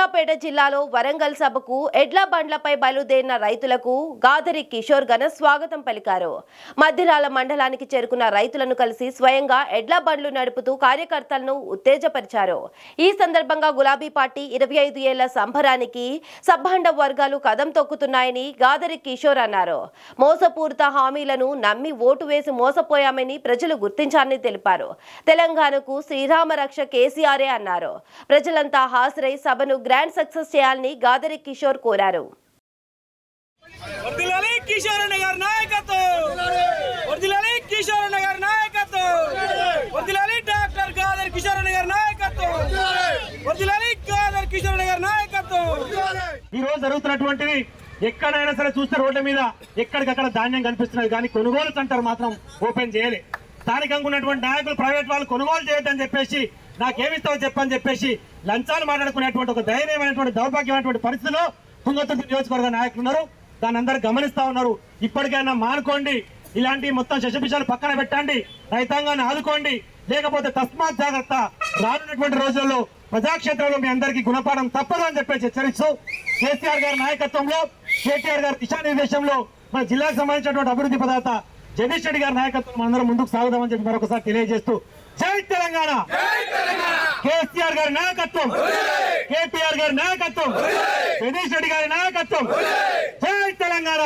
సూర్యాపేట జిల్లాలో వరంగల్ సభకు ఎడ్ల బండ్లపై బయలుదేరిన రైతులకు గాదరి కిషోర్ ఘన స్వాగతం పలికారు. మధ్యరాల మండలానికి చేరుకున్న రైతులను కలిసి స్వయంగా ఎడ్ల బండ్లు నడుపుతూ కార్యకర్తలను ఉత్తేజపరిచారు. ఈ సందర్భంగా గులాబీ పార్టీ ఇరవై ఐదు ఏళ్ళ సంబరానికి సబ్బండ వర్గాలు కదం తొక్కుతున్నాయని గాదరి కిషోర్ అన్నారు. మోసపూరిత హామీలను నమ్మి ఓటు వేసి మోసపోయామని ప్రజలు గుర్తించారని తెలిపారు. తెలంగాణకు శ్రీరామరక్ష కేసీఆరే అన్నారు. ప్రజలంతా హాజరై సభను గ్రాండ్ సక్సెస్ చేయాలని గాదరి కిషోర్ కోరారు. వర్దిలాలి కిషోర్ అన్న గారి నాయకత్వం! వర్దిలాలి కిషోర్ అన్న గారి నాయకత్వం! వర్దిలాలి డాక్టర్ గాదర్ కిషోర్ అన్న గారి నాయకత్వం! వర్దిలాలి గాదర్ కిషోర్ అన్న గారి నాయకత్వం! ఈ రోజు జరుగుతున్నటువంటివి ఎక్కడైనా సరే చూస్తే రోడ్ల మీద ఎక్కడికక్కడ ధాన్యం కనిపిస్తున్నది కానీ కొనుగోలు సెంటర్ మాత్రం ఓపెన్ చేయలే. స్థానికంగా ఉన్నటువంటి నాయకులు ప్రైవేట్ వాళ్ళు కొనుగోలు చేయొద్దని చెప్పేసి నాకేమిస్తావు చెప్పని చెప్పేసి లంచాలు మాట్లాడుకునేటువంటి ఒక ధైర్యమైనటువంటి దౌర్భాగ్యమైనటువంటి పరిస్థితిలో తుంగతుర్తి నియోజకవర్గ నాయకులు ఉన్నారు. దాన్ని అందరూ గమనిస్తా ఉన్నారు. ఇప్పటికైనా మానుకోండి. ఇలాంటి మొత్తం శశపిషాలు పక్కన పెట్టండి. రైతాంగాన్ని ఆదుకోండి. లేకపోతే తస్మాత్ జాగ్రత్త. రానున్నటువంటి రోజుల్లో ప్రజాక్షేత్రంలో మీ అందరికీ గుణపాఠం తప్పదు అని చెప్పేసి హెచ్చరిస్తూ కేసీఆర్ గారి నాయకత్వంలో కేటీఆర్ గారి దిశానిర్దేశంలో మన జిల్లాకు సంబంధించినటువంటి అభివృద్ధి పదార్థ జగదీష్ రెడ్డి గారి నాయకత్వం అందరం ముందుకు సాగుదామని చెప్పి మరొకసారి తెలియజేస్తూ జై తెలంగాణ! కేసీఆర్ గారి నాయకత్వం! కేటీఆర్ గారి నాయకత్వం! జగదీష్ రెడ్డి గారి నాయకత్వం! జై తెలంగాణ!